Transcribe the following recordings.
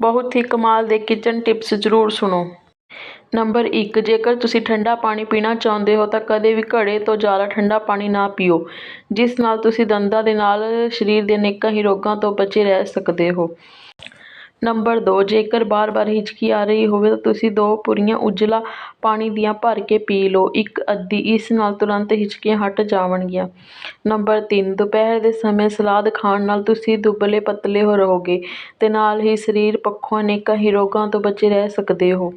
ਬਹੁਤ ਹੀ ਕਮਾਲ ਦੇ ਕਿਚਨ ਟਿਪਸ ਜ਼ਰੂਰ ਸੁਣੋ। ਨੰਬਰ ਇੱਕ, ਜੇਕਰ ਤੁਸੀਂ ਠੰਡਾ ਪਾਣੀ ਪੀਣਾ ਚਾਹੁੰਦੇ ਹੋ ਤਾਂ ਕਦੇ ਵੀ ਘੜੇ ਤੋਂ ਜ਼ਿਆਦਾ ਠੰਡਾ ਪਾਣੀ ਨਾ ਪੀਓ, ਜਿਸ ਨਾਲ ਤੁਸੀਂ ਦੰਦਾਂ ਦੇ ਨਾਲ ਸਰੀਰ ਦੇ ਅਨੇਕਾਂ ਹੀ ਰੋਗਾਂ ਤੋਂ ਬਚੇ ਰਹਿ ਸਕਦੇ ਹੋ। ਨੰਬਰ ਦੋ, ਜੇਕਰ ਬਾਰ-ਬਾਰ ਹਿਚਕੀ ਆ ਰਹੀ ਹੋਵੇ ਤਾਂ ਤੁਸੀਂ ਦੋ ਪੁਰੀਆਂ ਉਜਲਾ ਪਾਣੀ ਦੀਆਂ ਭਰ ਕੇ ਪੀ ਲਓ। ਇੱਕ ਅੱਧੀ, ਇਸ ਨਾਲ ਤੁਰੰਤ ਹਿਚਕੀਆਂ ਹਟ ਜਾਵਣਗੀਆਂ। ਨੰਬਰ ਤਿੰਨ, ਦੁਪਹਿਰ ਦੇ ਸਮੇਂ ਸਲਾਦ ਖਾਣ ਨਾਲ ਤੁਸੀਂ ਦੁਬਲੇ ਪਤਲੇ ਰਹੋਗੇ ਤੇ ਨਾਲ ਹੀ ਸਰੀਰ ਪੱਖੋਂ ਅਨੇਕਾਂ ਹੀ ਰੋਗਾਂ ਤੋਂ ਬਚੇ ਰਹਿ ਸਕਦੇ ਹੋ।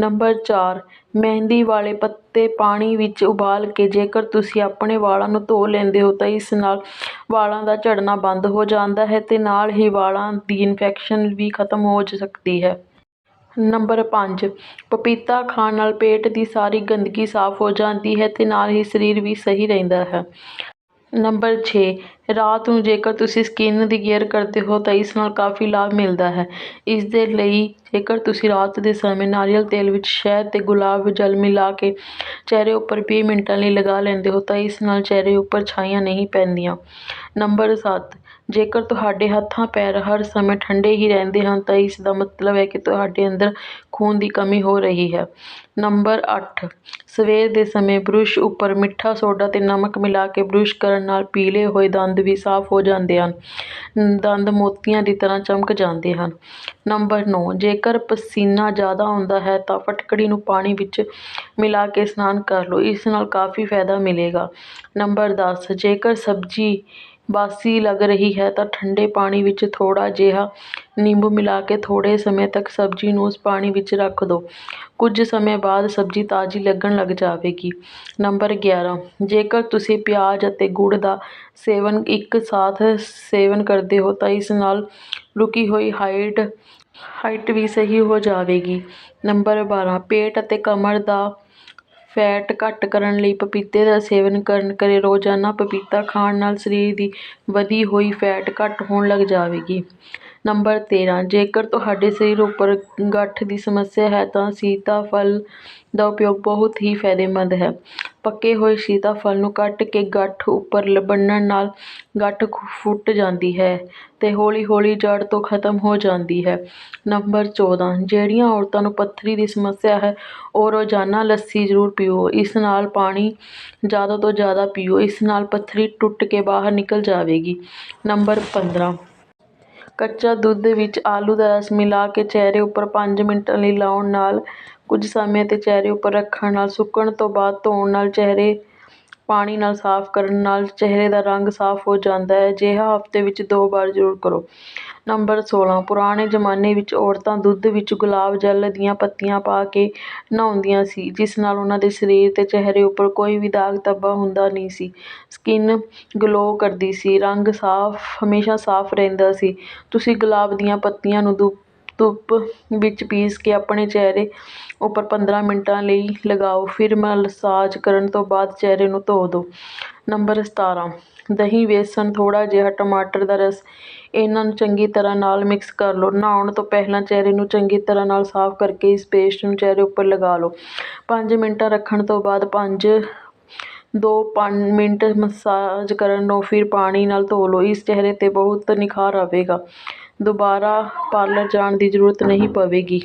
ਨੰਬਰ ਚਾਰ ਮਹਿੰਦੀ ਵਾਲੇ ਪੱਤੇ ਪਾਣੀ ਵਿੱਚ ਉਬਾਲ ਕੇ ਜੇਕਰ ਤੁਸੀਂ ਆਪਣੇ ਵਾਲਾਂ ਨੂੰ ਧੋ ਲੈਂਦੇ ਹੋ ਤਾਂ ਇਸ ਨਾਲ ਵਾਲਾਂ ਦਾ ਝੜਨਾ ਬੰਦ ਹੋ ਜਾਂਦਾ ਹੈ ਅਤੇ ਨਾਲ ਹੀ ਵਾਲਾਂ ਦੀ ਇਨਫੈਕਸ਼ਨ ਵੀ ਖਤਮ ਹੋ ਸਕਦੀ ਹੈ। ਨੰਬਰ ਪੰਜ, ਪਪੀਤਾ ਖਾਣ ਨਾਲ ਪੇਟ ਦੀ ਸਾਰੀ ਗੰਦਗੀ ਸਾਫ਼ ਹੋ ਜਾਂਦੀ ਹੈ ਅਤੇ ਨਾਲ ਹੀ ਸਰੀਰ ਵੀ ਸਹੀ ਰਹਿੰਦਾ ਹੈ। ਨੰਬਰ ਛੇ, ਰਾਤ ਨੂੰ ਜੇਕਰ ਤੁਸੀਂ ਸਕਿਨ ਦੀ ਕੇਅਰ ਕਰਦੇ ਹੋ ਤਾਂ ਇਸ ਨਾਲ ਕਾਫ਼ੀ ਲਾਭ ਮਿਲਦਾ ਹੈ। ਇਸ ਦੇ ਲਈ ਜੇਕਰ ਤੁਸੀਂ ਰਾਤ ਦੇ ਸਮੇਂ ਨਾਰੀਅਲ ਤੇਲ ਵਿੱਚ ਸ਼ਹਿਦ ਅਤੇ ਗੁਲਾਬ ਜਲ ਮਿਲਾ ਕੇ ਚਿਹਰੇ ਉੱਪਰ ਵੀਹ ਮਿੰਟਾਂ ਲਈ ਲਗਾ ਲੈਂਦੇ ਹੋ ਤਾਂ ਇਸ ਨਾਲ ਚਿਹਰੇ ਉੱਪਰ ਛਾਈਆਂ ਨਹੀਂ ਪੈਂਦੀਆਂ। ਨੰਬਰ ਸੱਤ ਜੇਕਰ ਤੁਹਾਡੇ ਹੱਥਾਂ ਪੈਰ ਹਰ ਸਮੇਂ ਠੰਡੇ ਹੀ ਰਹਿੰਦੇ ਹਨ, ਤਾਂ ਇਸ ਦਾ ਮਤਲਬ ਹੈ ਕਿ ਤੁਹਾਡੇ ਅੰਦਰ ਖੂਨ ਦੀ ਕਮੀ ਹੋ ਰਹੀ ਹੈ। ਨੰਬਰ ਅੱਠ, ਸਵੇਰ ਦੇ ਸਮੇਂ ਬੁਰਸ਼ ਉੱਪਰ ਮਿੱਠਾ ਸੋਡਾ ਅਤੇ ਨਮਕ ਮਿਲਾ ਕੇ ਬੁਰਸ਼ ਕਰਨ ਨਾਲ ਪੀਲੇ ਹੋਏ ਦੰਦ ਵੀ ਸਾਫ਼ ਹੋ ਜਾਂਦੇ ਹਨ। ਦੰਦ ਮੋਤੀਆਂ ਦੀ ਤਰ੍ਹਾਂ ਚਮਕ ਜਾਂਦੇ ਹਨ। ਨੰਬਰ ਨੌ, ਜੇਕਰ ਪਸੀਨਾ ਜ਼ਿਆਦਾ ਆਉਂਦਾ ਹੈ, ਤਾਂ ਫਟਕੜੀ ਨੂੰ ਪਾਣੀ ਵਿੱਚ ਮਿਲਾ ਕੇ ਇਸ਼ਨਾਨ ਕਰ ਲਓ। ਇਸ ਨਾਲ ਕਾਫ਼ੀ ਫਾਇਦਾ ਮਿਲੇਗਾ। ਨੰਬਰ ਦਸ, ਜੇਕਰ ਸਬਜ਼ੀ ਬਾਸੀ ਲੱਗ ਰਹੀ ਹੈ ਤਾਂ ਠੰਡੇ ਪਾਣੀ ਵਿੱਚ ਥੋੜ੍ਹਾ ਜਿਹਾ ਨਿੰਬੂ ਮਿਲਾ ਕੇ ਥੋੜ੍ਹੇ ਸਮੇਂ ਤੱਕ ਸਬਜ਼ੀ ਨੂੰ ਉਸ ਪਾਣੀ ਵਿੱਚ ਰੱਖ ਦਿਓ ਕੁਝ ਸਮੇਂ ਬਾਅਦ ਸਬਜ਼ੀ ਤਾਜ਼ੀ ਲੱਗਣ ਲੱਗ ਜਾਵੇਗੀ। ਨੰਬਰ ਗਿਆਰਾਂ, ਜੇਕਰ ਤੁਸੀਂ ਪਿਆਜ਼ ਅਤੇ ਗੁੜ ਦਾ ਸੇਵਨ ਇੱਕ ਸਾਥ ਸੇਵਨ ਕਰਦੇ ਹੋ ਤਾਂ ਇਸ ਨਾਲ ਰੁਕੀ ਹੋਈ ਹਾਈਟ ਹਾਈਟ ਵੀ ਸਹੀ ਹੋ ਜਾਵੇਗੀ। ਨੰਬਰ ਬਾਰ੍ਹਾਂ ਪੇਟ ਅਤੇ ਕਮਰ ਦਾ ਫੈਟ ਘੱਟ ਕਰਨ ਲਈ ਪਪੀਤੇ ਦਾ ਸੇਵਨ ਕਰਨ ਕਰੇ। ਰੋਜ਼ਾਨਾ ਪਪੀਤਾ ਖਾਣ ਨਾਲ ਸਰੀਰ ਦੀ ਵਧੀ ਹੋਈ ਫੈਟ ਘੱਟ ਹੋਣ ਲੱਗ ਜਾਵੇਗੀ। ਨੰਬਰ ਤੇਰ੍ਹਾਂ ਜੇਕਰ ਤੁਹਾਡੇ ਸਰੀਰ ਉੱਪਰ ਗੱਠ ਦੀ ਸਮੱਸਿਆ ਹੈ ਤਾਂ ਸੀਤਾਫਲ ਦਾ ਉਪਯੋਗ ਬਹੁਤ ਹੀ ਫਾਇਦੇਮੰਦ ਹੈ। ਪੱਕੇ ਹੋਏ ਸੀਤਾਫਲ ਨੂੰ ਕੱਟ ਕੇ ਗੱਠ ਉੱਪਰ ਬੰਨ੍ਹਣ ਨਾਲ ਗੱਠ ਫੁੱਟ ਜਾਂਦੀ ਹੈ ਅਤੇ ਹੌਲੀ-ਹੌਲੀ ਜੜ੍ਹ ਤੋਂ ਖਤਮ ਹੋ ਜਾਂਦੀ ਹੈ। ਨੰਬਰ ਚੌਦਾਂ। ਜਿਹੜੀਆਂ ਔਰਤਾਂ ਨੂੰ ਪੱਥਰੀ ਦੀ ਸਮੱਸਿਆ ਹੈ, ਉਹ ਰੋਜ਼ਾਨਾ ਲੱਸੀ ਜ਼ਰੂਰ ਪੀਓ। ਇਸ ਨਾਲ ਪਾਣੀ ਜ਼ਿਆਦਾ ਤੋਂ ਜ਼ਿਆਦਾ ਪੀਓ। ਇਸ ਨਾਲ ਪੱਥਰੀ ਟੁੱਟ ਕੇ ਬਾਹਰ ਨਿਕਲ ਜਾਵੇਗੀ। ਨੰਬਰ ਪੰਦਰ੍ਹਾਂ ਕੱਚਾ ਦੁੱਧ ਵਿੱਚ ਆਲੂ ਦਾ ਰਸ ਮਿਲਾ ਕੇ ਚਿਹਰੇ ਉੱਪਰ ਪੰਜ ਮਿੰਟਾਂ ਲਈ ਲਾਉਣ ਨਾਲ ਕੁਝ ਸਮੇਂ ਤੇ ਚਿਹਰੇ ਉੱਪਰ ਰੱਖਣ ਨਾਲ ਸੁੱਕਣ ਤੋਂ ਬਾਅਦ ਧੋਣ ਨਾਲ ਚਿਹਰੇ ਪਾਣੀ ਨਾਲ ਸਾਫ਼ ਕਰਨ ਨਾਲ ਚਿਹਰੇ ਦਾ ਰੰਗ ਸਾਫ਼ ਹੋ ਜਾਂਦਾ ਹੈ। ਅਜਿਹਾ ਹਫ਼ਤੇ ਵਿੱਚ ਦੋ ਵਾਰ ਜ਼ਰੂਰ ਕਰੋ। ਨੰਬਰ ਸੋਲ੍ਹਾਂ ਪੁਰਾਣੇ ਜ਼ਮਾਨੇ ਵਿੱਚ ਔਰਤਾਂ ਦੁੱਧ ਵਿੱਚ ਗੁਲਾਬ ਜਲ ਦੀਆਂ ਪੱਤੀਆਂ ਪਾ ਕੇ ਨਹਾਉਂਦੀਆਂ ਸੀ, ਜਿਸ ਨਾਲ ਉਹਨਾਂ ਦੇ ਸਰੀਰ ਅਤੇ ਚਿਹਰੇ ਉੱਪਰ ਕੋਈ ਵੀ ਦਾਗ ਧੱਬਾ ਹੁੰਦਾ ਨਹੀਂ ਸੀ। ਸਕਿੰਨ ਗਲੋ ਕਰਦੀ ਸੀ, ਰੰਗ ਸਾਫ਼, ਹਮੇਸ਼ਾ ਸਾਫ਼ ਰਹਿੰਦਾ ਸੀ। ਤੁਸੀਂ ਗੁਲਾਬ ਦੀਆਂ ਪੱਤੀਆਂ ਨੂੰ ਦੁ ਧੁੱਪ ਵਿੱਚ ਪੀਸ ਕੇ ਆਪਣੇ ਚਿਹਰੇ ਉੱਪਰ 15 ਮਿੰਟਾਂ ਲਈ ਲਗਾਓ, ਫਿਰ ਮਸਾਜ ਕਰਨ ਤੋਂ ਬਾਅਦ ਚਿਹਰੇ ਨੂੰ ਧੋ ਦਿਓ ਨੰਬਰ 17 ਦਹੀਂ, ਵੇਸਣ, ਥੋੜ੍ਹਾ ਜਿਹਾ ਟਮਾਟਰ ਦਾ ਰਸ, ਇਹਨਾਂ ਨੂੰ ਚੰਗੀ ਤਰ੍ਹਾਂ ਨਾਲ ਮਿਕਸ ਕਰ ਲਓ। ਨਹਾਉਣ ਤੋਂ ਪਹਿਲਾਂ ਚਿਹਰੇ ਨੂੰ ਚੰਗੀ ਤਰ੍ਹਾਂ ਨਾਲ ਸਾਫ਼ ਕਰਕੇ ਇਸ ਪੇਸਟ ਨੂੰ ਚਿਹਰੇ ਉੱਪਰ ਲਗਾ ਲਓ। ਪੰਜ ਮਿੰਟਾਂ ਰੱਖਣ ਤੋਂ ਬਾਅਦ ਪੰਜ, ਦੋ ਪੰਜ ਮਿੰਟ ਮਸਾਜ ਕਰਨ ਨੂੰ ਫਿਰ ਪਾਣੀ ਨਾਲ ਧੋ ਲਓ। ਇਸ ਚਿਹਰੇ 'ਤੇ ਬਹੁਤ ਨਿਖਾਰ ਆਵੇਗਾ। ਦੁਬਾਰਾ ਪਾਰਲਰ ਜਾਣ ਦੀ ਜ਼ਰੂਰਤ ਨਹੀਂ ਪਵੇਗੀ।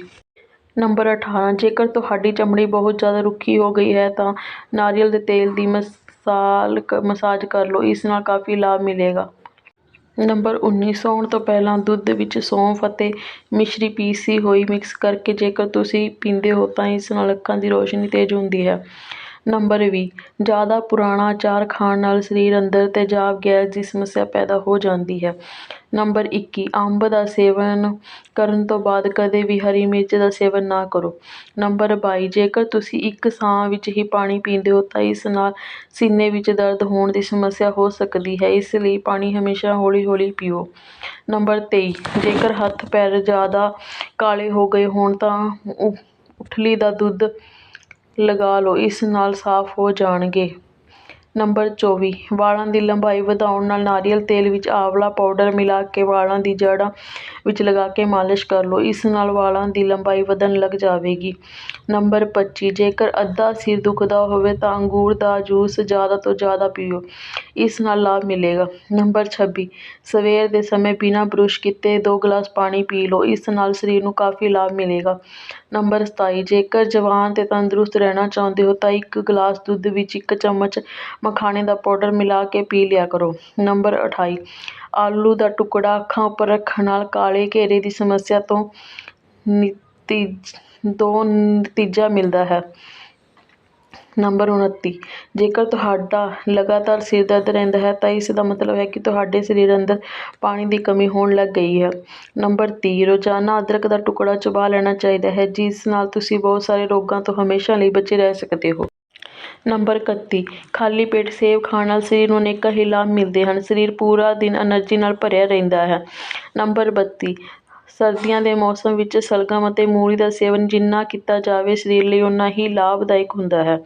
ਨੰਬਰ ਅਠਾਰਾਂ, ਜੇਕਰ ਤੁਹਾਡੀ ਚਮੜੀ ਬਹੁਤ ਜ਼ਿਆਦਾ ਰੁੱਖੀ ਹੋ ਗਈ ਹੈ, ਤਾਂ ਨਾਰੀਅਲ ਦੇ ਤੇਲ ਦੀ ਮਸਾਲ ਮਸਾਜ ਕਰ ਲਓ, ਇਸ ਨਾਲ ਕਾਫ਼ੀ ਲਾਭ ਮਿਲੇਗਾ। ਨੰਬਰ ਉੱਨੀ, ਸੌਣ ਤੋਂ ਪਹਿਲਾਂ ਦੁੱਧ ਵਿੱਚ ਸੌਂਫ ਅਤੇ ਮਿਸ਼ਰੀ ਪੀਸੀ ਹੋਈ ਮਿਕਸ ਕਰਕੇ ਜੇਕਰ ਤੁਸੀਂ ਪੀਂਦੇ ਹੋ, ਤਾਂ ਇਸ ਨਾਲ ਅੱਖਾਂ ਦੀ ਰੋਸ਼ਨੀ ਤੇਜ਼ ਹੁੰਦੀ ਹੈ। ਨੰਬਰ ਵੀਹ ਜ਼ਿਆਦਾ ਪੁਰਾਣਾ ਅਚਾਰ ਖਾਣ ਨਾਲ ਸਰੀਰ ਅੰਦਰ ਤੇਜ਼ਾਬ ਗੈਸ ਦੀ ਸਮੱਸਿਆ ਪੈਦਾ ਹੋ ਜਾਂਦੀ ਹੈ। ਨੰਬਰ ਇੱਕੀ, ਅੰਬ ਦਾ ਸੇਵਨ ਕਰਨ ਤੋਂ ਬਾਅਦ ਕਦੇ ਵੀ ਹਰੀ ਮਿਰਚ ਦਾ ਸੇਵਨ ਨਾ ਕਰੋ। ਨੰਬਰ ਬਾਈ, ਜੇਕਰ ਤੁਸੀਂ ਇੱਕ ਸਾਹ ਵਿੱਚ ਹੀ ਪਾਣੀ ਪੀਂਦੇ ਹੋ ਤਾਂ ਇਸ ਨਾਲ ਸੀਨੇ ਵਿੱਚ ਦਰਦ ਹੋਣ ਦੀ ਸਮੱਸਿਆ ਹੋ ਸਕਦੀ ਹੈ। ਇਸ ਲਈ ਪਾਣੀ ਹਮੇਸ਼ਾ ਹੌਲੀ ਹੌਲੀ ਪੀਓ। ਨੰਬਰ ਤੇਈ, ਜੇਕਰ ਹੱਥ ਪੈਰ ਜ਼ਿਆਦਾ ਕਾਲੇ ਹੋ ਗਏ ਹੋਣ ਤਾਂ ਉਠਲੀ ਦਾ ਦੁੱਧ ਲਗਾ ਲਓ ਇਸ ਨਾਲ ਸਾਫ਼ ਹੋ ਜਾਣਗੇ। ਨੰਬਰ 24 ਵਾਲਾਂ ਦੀ ਲੰਬਾਈ ਵਧਾਉਣ ਨਾਲ ਨਾਰੀਅਲ ਤੇਲ ਵਿੱਚ ਆਂਵਲਾ ਪਾਊਡਰ ਮਿਲਾ ਕੇ ਵਾਲਾਂ ਦੀ ਜੜ੍ਹਾਂ ਵਿੱਚ ਲਗਾ ਕੇ ਮਾਲਿਸ਼ ਕਰ ਲਓ। ਇਸ ਨਾਲ ਵਾਲਾਂ ਦੀ ਲੰਬਾਈ ਵਧਣ ਲੱਗ ਜਾਵੇਗੀ। ਨੰਬਰ 25 ਜੇਕਰ ਅੱਧਾ ਸਿਰ ਦੁਖਦਾ ਹੋਵੇ ਤਾਂ ਅੰਗੂਰ ਦਾ ਜੂਸ ਜ਼ਿਆਦਾ ਤੋਂ ਜ਼ਿਆਦਾ ਪੀਓ। ਇਸ ਨਾਲ ਲਾਭ ਮਿਲੇਗਾ। ਨੰਬਰ 26 ਸਵੇਰ ਦੇ ਸਮੇਂ ਬਿਨਾਂ ਬੁਰਸ਼ ਕੀਤੇ ਦੋ ਗਲਾਸ ਪਾਣੀ ਪੀ ਲਓ। ਇਸ ਨਾਲ ਸਰੀਰ ਨੂੰ ਕਾਫੀ ਲਾਭ ਮਿਲੇਗਾ। ਨੰਬਰ 27 ਜੇਕਰ ਜਵਾਨ ਤੇ ਤੰਦਰੁਸਤ ਰਹਿਣਾ ਚਾਹੁੰਦੇ ਹੋ ਤਾਂ ਇੱਕ ਗਲਾਸ ਦੁੱਧ ਵਿੱਚ ਇੱਕ ਚਮਚ ਮਖਾਣੇ ਦਾ ਪਾਊਡਰ ਮਿਲਾ ਕੇ ਪੀ ਲਿਆ ਕਰੋ। ਨੰਬਰ 28 ਆਲੂ ਦਾ ਟੁਕੜਾ ਅੱਖਾਂ ਉੱਪਰ ਰੱਖਣ ਨਾਲ ਕਾਲੇ ਘੇਰੇ ਦੀ ਸਮੱਸਿਆ ਤੋਂ ਨਿਤੀਜ ਤੋਂ ਨਤੀਜਾ ਮਿਲਦਾ ਹੈ। ਨੰਬਰ 29 ਜੇਕਰ ਤੁਹਾਡਾ ਲਗਾਤਾਰ ਸਿਰ ਦਰਦ ਰਹਿੰਦਾ ਹੈ, ਤਾਂ ਇਸ ਦਾ ਮਤਲਬ ਹੈ ਕਿ ਤੁਹਾਡੇ ਸਰੀਰ ਅੰਦਰ ਪਾਣੀ ਦੀ ਕਮੀ ਹੋਣ ਲੱਗ ਗਈ ਹੈ। ਨੰਬਰ 30 ਰੋਜ਼ਾਨਾ ਅਦਰਕ ਦਾ ਟੁਕੜਾ ਚਬਾ ਲੈਣਾ ਚਾਹੀਦਾ ਹੈ, ਜਿਸ ਨਾਲ ਤੁਸੀਂ ਬਹੁਤ ਸਾਰੇ ਰੋਗਾਂ ਤੋਂ ਹਮੇਸ਼ਾ ਲਈ ਬਚੇ ਰਹਿ ਸਕਦੇ ਹੋ। ਨੰਬਰ ਇਕੱਤੀ। ਖਾਲੀ ਪੇਟ ਸੇਬ ਖਾਣ ਨਾਲ ਸਰੀਰ ਨੂੰ ਅਨੇਕਾਂ ਹੀ ਲਾਭ ਮਿਲਦੇ ਹਨ। ਸਰੀਰ ਪੂਰਾ ਦਿਨ ਐਨਰਜੀ ਨਾਲ ਭਰਿਆ ਰਹਿੰਦਾ ਹੈ। ਨੰਬਰ ਬੱਤੀ। ਸਰਦੀਆਂ ਦੇ ਮੌਸਮ ਵਿੱਚ ਸ਼ਲਗਮ ਅਤੇ ਮੂਲੀ ਦਾ ਸੇਵਨ ਜਿੰਨਾ ਕੀਤਾ ਜਾਵੇ, ਸਰੀਰ ਲਈ ਓਨਾ ਹੀ ਲਾਭਦਾਇਕ ਹੁੰਦਾ ਹੈ।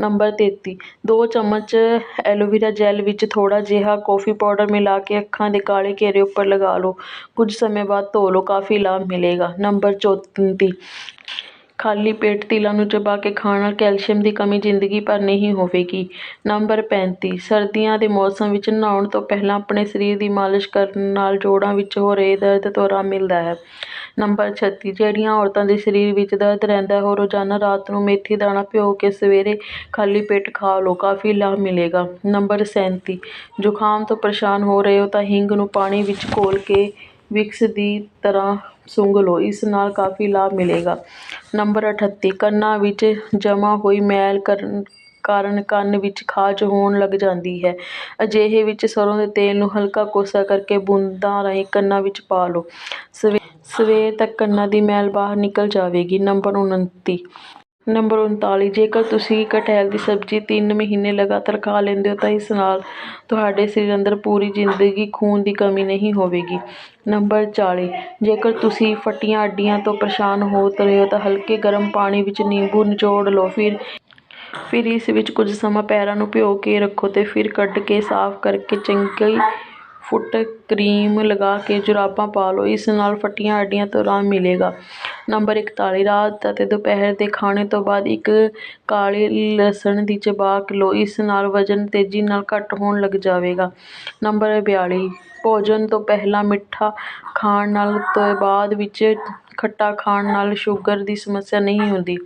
ਨੰਬਰ ਤੇਤੀ। ਦੋ ਚਮਚ ਐਲੋਵੀਰਾ ਜੈੱਲ ਵਿੱਚ ਥੋੜ੍ਹਾ ਜਿਹਾ ਕੌਫੀ ਪਾਊਡਰ ਮਿਲਾ ਕੇ ਅੱਖਾਂ ਦੇ ਕਾਲੇ ਘੇਰੇ ਉੱਪਰ ਲਗਾ ਲਓ। ਕੁਝ ਸਮੇਂ ਬਾਅਦ ਧੋ ਲਓ, ਕਾਫ਼ੀ ਲਾਭ ਮਿਲੇਗਾ। ਨੰਬਰ ਚੌਂਤੀ। ਖਾਲੀ ਪੇਟ ਤਿਲਾਂ ਨੂੰ ਚਬਾ ਕੇ ਖਾਣ ਨਾਲ ਕੈਲਸ਼ੀਅਮ ਦੀ ਕਮੀ ਜ਼ਿੰਦਗੀ ਭਰ ਨਹੀਂ ਹੋਵੇਗੀ। ਨੰਬਰ 35 ਸਰਦੀਆਂ ਦੇ ਮੌਸਮ ਵਿੱਚ ਨਹਾਉਣ ਤੋਂ ਪਹਿਲਾਂ ਆਪਣੇ ਸਰੀਰ ਦੀ ਮਾਲਿਸ਼ ਕਰਨ ਨਾਲ ਜੋੜਾਂ ਵਿੱਚ ਹੋ ਰਹੇ ਦਰਦ ਤੋਂ ਆਰਾਮ ਮਿਲਦਾ ਹੈ। ਨੰਬਰ 36 ਜਿਹੜੀਆਂ ਔਰਤਾਂ ਦੇ ਸਰੀਰ ਵਿੱਚ ਦਰਦ ਰਹਿੰਦਾ ਹੈ, ਉਹ ਰੋਜ਼ਾਨਾ ਰਾਤ ਨੂੰ ਮੇਥੀ, ਦਾਣਾ ਭਿਓ ਕੇ ਸਵੇਰੇ ਖਾਲੀ ਪੇਟ ਖਾ ਲਓ, ਕਾਫੀ ਲਾਭ ਮਿਲੇਗਾ। ਨੰਬਰ 37 ਜ਼ੁਕਾਮ ਤੋਂ ਪਰੇਸ਼ਾਨ ਹੋ ਰਹੇ ਹੋ ਤਾਂ ਹਿੰਗ ਨੂੰ ਪਾਣੀ ਵਿੱਚ ਘੋਲ ਕੇ ਵਿਕਸ ਦੀ ਤਰ੍ਹਾਂ ਸੁੰਘ ਲਓ, ਇਸ ਨਾਲ ਕਾਫੀ ਲਾਭ ਮਿਲੇਗਾ। ਨੰਬਰ 38 ਕੰਨਾਂ ਵਿੱਚ ਜਮ੍ਹਾਂ ਹੋਈ ਮੈਲ ਕਰਨ ਕਾਰਨ ਕੰਨ ਵਿੱਚ ਖਾਜ ਹੋਣ ਲੱਗ ਜਾਂਦੀ ਹੈ। ਅਜਿਹੇ ਵਿੱਚ ਸਰ੍ਹੋਂ ਦੇ ਤੇਲ ਨੂੰ ਹਲਕਾ ਕੋਸਾ ਕਰਕੇ ਬੂੰਦਾਂ ਰਾਹੀਂ ਕੰਨਾਂ ਵਿੱਚ ਪਾ ਲਓ। ਸਵੇ, ਸਵੇਰ ਤੱਕ ਕੰਨਾਂ ਦੀ ਮੈਲ ਬਾਹਰ ਨਿਕਲ ਜਾਵੇਗੀ। ਨੰਬਰ 29 ਨੰਬਰ 39 ਜੇਕਰ ਤੁਸੀਂ ਕਟਹਲ ਦੀ ਸਬਜ਼ੀ ਤਿੰਨ ਮਹੀਨੇ ਲਗਾਤਾਰ ਖਾ ਲੈਂਦੇ ਹੋ, ਤਾਂ ਇਸ ਨਾਲ ਤੁਹਾਡੇ ਸਰੀਰ ਅੰਦਰ ਪੂਰੀ ਜ਼ਿੰਦਗੀ ਖੂਨ ਦੀ ਕਮੀ ਨਹੀਂ ਹੋਵੇਗੀ। ਨੰਬਰ 40 ਜੇਕਰ ਤੁਸੀਂ ਫਟੀਆਂ ਅੱਡੀਆਂ ਤੋਂ ਪਰੇਸ਼ਾਨ ਹੋ ਰਹੇ ਹੋ, ਤਾਂ ਹਲਕੇ ਗਰਮ ਪਾਣੀ ਵਿੱਚ ਨਿੰਬੂ ਨਿਚੋੜ ਲਓ। ਫਿਰ ਫਿਰ ਇਸ ਵਿੱਚ ਕੁਝ ਸਮਾਂ ਪੈਰਾਂ ਨੂੰ ਭਿਓ ਕੇ ਰੱਖੋ ਅਤੇ ਫਿਰ ਕੱਢ ਕੇ ਸਾਫ਼ ਕਰਕੇ ਚੰਗੀ ਫੁੱਟ ਕਰੀਮ ਲਗਾ ਕੇ ਜੁਰਾਬਾਂ ਪਾ ਲਓ, ਇਸ ਨਾਲ ਫਟੀਆਂ ਅੱਡੀਆਂ ਤੋਂ ਆਰਾਮ ਮਿਲੇਗਾ। ਨੰਬਰ 41 ਰਾਤ ਅਤੇ ਦੁਪਹਿਰ ਦੇ ਖਾਣੇ ਤੋਂ ਬਾਅਦ ਇੱਕ ਕਾਲੇ ਲਸਣ ਦੀ ਚਬਾ ਲਓ, ਇਸ ਨਾਲ ਵਜ਼ਨ ਤੇਜ਼ੀ ਨਾਲ ਘੱਟ ਹੋਣ ਲੱਗ ਜਾਵੇਗਾ। ਨੰਬਰ 42 ਭੋਜਨ ਤੋਂ ਪਹਿਲਾਂ ਮਿੱਠਾ ਖਾਣ ਨਾਲ ਤੋਂ ਬਾਅਦ ਵਿੱਚ ਖੱਟਾ ਖਾਣ ਨਾਲ ਸ਼ੂਗਰ ਦੀ ਸਮੱਸਿਆ ਨਹੀਂ ਹੁੰਦੀ।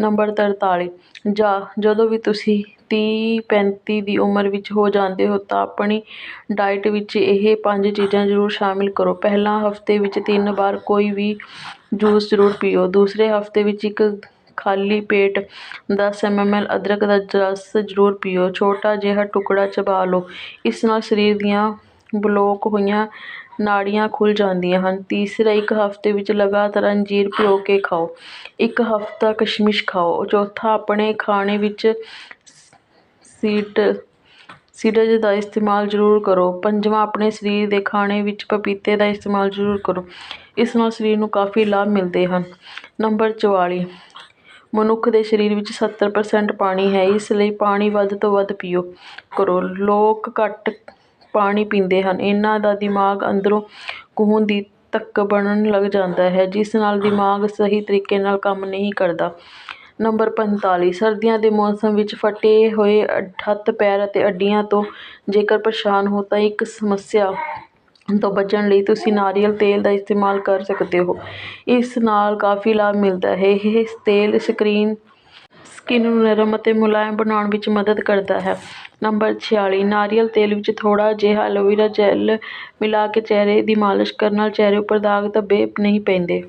ਨੰਬਰ 43 ਜਾਂ, ਜਦੋਂ ਵੀ ਤੁਸੀਂ ਤੀਹ ਪੈਂਤੀ ਦੀ ਉਮਰ ਵਿੱਚ ਹੋ ਜਾਂਦੇ ਹੋ ਤਾਂ ਆਪਣੀ ਡਾਇਟ ਵਿੱਚ ਇਹ ਪੰਜ ਚੀਜ਼ਾਂ ਜ਼ਰੂਰ ਸ਼ਾਮਿਲ ਕਰੋ। ਪਹਿਲਾਂ ਹਫ਼ਤੇ ਵਿੱਚ ਤਿੰਨ ਵਾਰ ਕੋਈ ਵੀ ਜੂਸ ਜ਼ਰੂਰ ਪੀਓ। ਦੂਸਰੇ ਹਫ਼ਤੇ ਵਿੱਚ ਇੱਕ ਖਾਲੀ ਪੇਟ ਦਸ ਐੱਮ 10 ਐਮਐਲ ਅਦਰਕ ਦਾ ਰਸ ਜ਼ਰੂਰ ਪੀਓ। ਛੋਟਾ ਜਿਹਾ ਟੁਕੜਾ ਚਬਾ ਲਓ। ਇਸ ਨਾਲ ਸਰੀਰ ਦੀਆਂ ਬਲੋਕ ਹੋਈਆਂ ਨਾੜੀਆਂ ਖੁੱਲ੍ਹ ਜਾਂਦੀਆਂ ਹਨ। ਤੀਸਰਾ ਇੱਕ ਹਫ਼ਤੇ ਵਿੱਚ ਲਗਾਤਾਰ ਅੰਜੀਰ ਭਿਓ ਕੇ ਖਾਓ। ਇੱਕ ਹਫ਼ਤਾ ਕਿਸ਼ਮਿਸ਼ ਖਾਓ। ਚੌਥਾ ਆਪਣੇ ਖਾਣੇ ਵਿੱਚ ਸੀਟ ਸੀਡਜ਼ ਦਾ ਇਸਤੇਮਾਲ ਜ਼ਰੂਰ ਕਰੋ। ਪੰਜਵਾਂ, ਆਪਣੇ ਸਰੀਰ ਦੇ ਖਾਣੇ ਵਿੱਚ ਪਪੀਤੇ ਦਾ ਇਸਤੇਮਾਲ ਜ਼ਰੂਰ ਕਰੋ। ਇਸ ਨਾਲ ਸਰੀਰ ਨੂੰ ਕਾਫੀ ਲਾਭ ਮਿਲਦੇ ਹਨ। ਨੰਬਰ 44 ਮਨੁੱਖ ਦੇ ਸਰੀਰ ਵਿੱਚ 70% ਪਾਣੀ ਹੈ। ਇਸ ਲਈ ਪਾਣੀ ਵੱਧ ਤੋਂ ਵੱਧ ਪੀਓ, ਕਰੋ। ਲੋਕ ਘੱਟ ਪਾਣੀ ਪੀਂਦੇ ਹਨ। ਇਹਨਾਂ ਦਾ ਦਿਮਾਗ ਅੰਦਰੋਂ ਖੂਨ ਦੀ ਧੱਕ ਬਣਨ ਲੱਗ ਜਾਂਦਾ ਹੈ, ਜਿਸ ਨਾਲ ਦਿਮਾਗ ਸਹੀ ਤਰੀਕੇ ਨਾਲ ਕੰਮ ਨਹੀਂ ਕਰਦਾ। ਨੰਬਰ 45 ਸਰਦੀਆਂ ਦੇ ਮੌਸਮ ਵਿੱਚ ਫਟੇ ਹੋਏ ਹੱਥ ਪੈਰ ਅਤੇ ਅੱਡੀਆਂ ਤੋਂ ਜੇਕਰ ਪਰੇਸ਼ਾਨ ਹੋ ਤਾਂ ਇੱਕ ਸਮੱਸਿਆ ਤੋਂ ਬਚਣ ਲਈ ਤੁਸੀਂ ਨਾਰੀਅਲ ਤੇਲ ਦਾ ਇਸਤੇਮਾਲ ਕਰ ਸਕਦੇ ਹੋ। ਇਸ ਨਾਲ ਕਾਫੀ ਲਾਭ ਮਿਲਦਾ ਹੈ। ਇਹ ਤੇਲ ਸਕਰੀਨ ਸਕਿਨ ਨੂੰ ਨਰਮ ਅਤੇ ਮੁਲਾਇਮ ਬਣਾਉਣ ਵਿੱਚ ਮਦਦ ਕਰਦਾ ਹੈ। ਨੰਬਰ 46 ਨਾਰੀਅਲ ਤੇਲ ਵਿੱਚ ਥੋੜਾ ਜਿਹਾ ਐਲੋਵੇਰਾ ਜੈੱਲ ਮਿਲਾ ਕੇ ਚਿਹਰੇ ਦੀ ਮਾਲਿਸ਼ ਕਰਨ ਨਾਲ ਚਿਹਰੇ ਉੱਪਰ ਦਾਗ ਧੱਬੇ ਨਹੀਂ ਪੈਂਦੇ।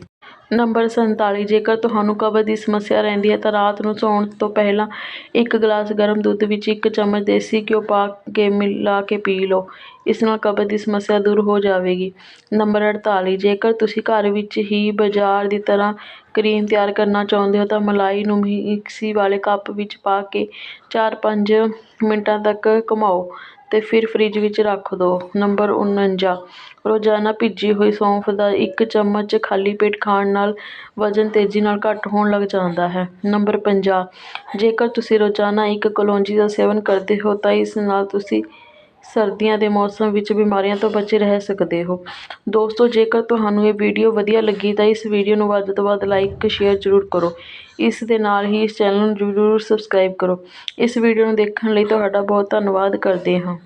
ਨੰਬਰ 47 ਜੇਕਰ ਤੁਹਾਨੂੰ ਕਬਜ਼ ਦੀ ਸਮੱਸਿਆ ਰਹਿੰਦੀ ਹੈ ਤਾਂ ਰਾਤ ਨੂੰ ਸੌਣ ਤੋਂ ਪਹਿਲਾਂ ਇੱਕ ਗਲਾਸ ਗਰਮ ਦੁੱਧ ਵਿੱਚ ਇੱਕ ਚਮਚ ਦੇਸੀ ਘਿਓ ਪਾ ਕੇ ਮਿਲਾ ਕੇ ਪੀ ਲਓ। ਇਸ ਨਾਲ ਕਬਜ਼ ਦੀ ਸਮੱਸਿਆ ਦੂਰ ਹੋ ਜਾਵੇਗੀ। ਨੰਬਰ 48 ਜੇਕਰ ਤੁਸੀਂ ਘਰ ਵਿੱਚ ਹੀ ਬਾਜ਼ਾਰ ਦੀ ਤਰ੍ਹਾਂ ਕਰੀਮ ਤਿਆਰ ਕਰਨਾ ਚਾਹੁੰਦੇ ਹੋ ਤਾਂ ਮਲਾਈ ਨੂੰ ਮਿਕਸੀ ਵਾਲੇ ਕੱਪ ਵਿੱਚ ਪਾ ਕੇ 4-5 ਮਿੰਟਾਂ ਤੱਕ ਘੁਮਾਓ। ਅਤੇ ਫਿਰ ਫਰਿੱਜ ਵਿੱਚ ਰੱਖ ਦਿਓ ਨੰਬਰ ਉਣੰਜਾ। ਰੋਜ਼ਾਨਾ ਭਿੱਜੀ ਹੋਈ ਸੌਂਫ ਦਾ ਇੱਕ ਚਮਚ ਖਾਲੀ ਪੇਟ ਖਾਣ ਨਾਲ ਵਜ਼ਨ ਤੇਜ਼ੀ ਨਾਲ ਘੱਟ ਹੋਣ ਲੱਗ ਜਾਂਦਾ ਹੈ। ਨੰਬਰ ਪੰਜਾਹ। ਜੇਕਰ ਤੁਸੀਂ ਰੋਜ਼ਾਨਾ ਇੱਕ ਕਲੌਂਜੀ ਦਾ ਸੇਵਨ ਕਰਦੇ ਹੋ, ਤਾਂ ਇਸ ਨਾਲ ਤੁਸੀਂ ਸਰਦੀਆਂ ਦੇ ਮੌਸਮ ਵਿੱਚ ਬਿਮਾਰੀਆਂ ਤੋਂ ਬਚੇ ਰਹਿ ਸਕਦੇ ਹੋ। ਦੋਸਤੋ, ਜੇਕਰ ਤੁਹਾਨੂੰ ਇਹ ਵੀਡੀਓ ਵਧੀਆ ਲੱਗੀ, ਤਾਂ ਇਸ ਵੀਡੀਓ ਨੂੰ ਵੱਧ ਤੋਂ ਵੱਧ ਲਾਈਕ ਸ਼ੇਅਰ ਜ਼ਰੂਰ ਕਰੋ। ਇਸ ਦੇ ਨਾਲ ਹੀ ਇਸ ਚੈਨਲ ਨੂੰ ਜ਼ਰੂਰ ਸਬਸਕ੍ਰਾਈਬ ਕਰੋ। ਇਸ ਵੀਡੀਓ ਨੂੰ ਦੇਖਣ ਲਈ ਤੁਹਾਡਾ ਬਹੁਤ ਧੰਨਵਾਦ ਕਰਦੇ ਹਾਂ।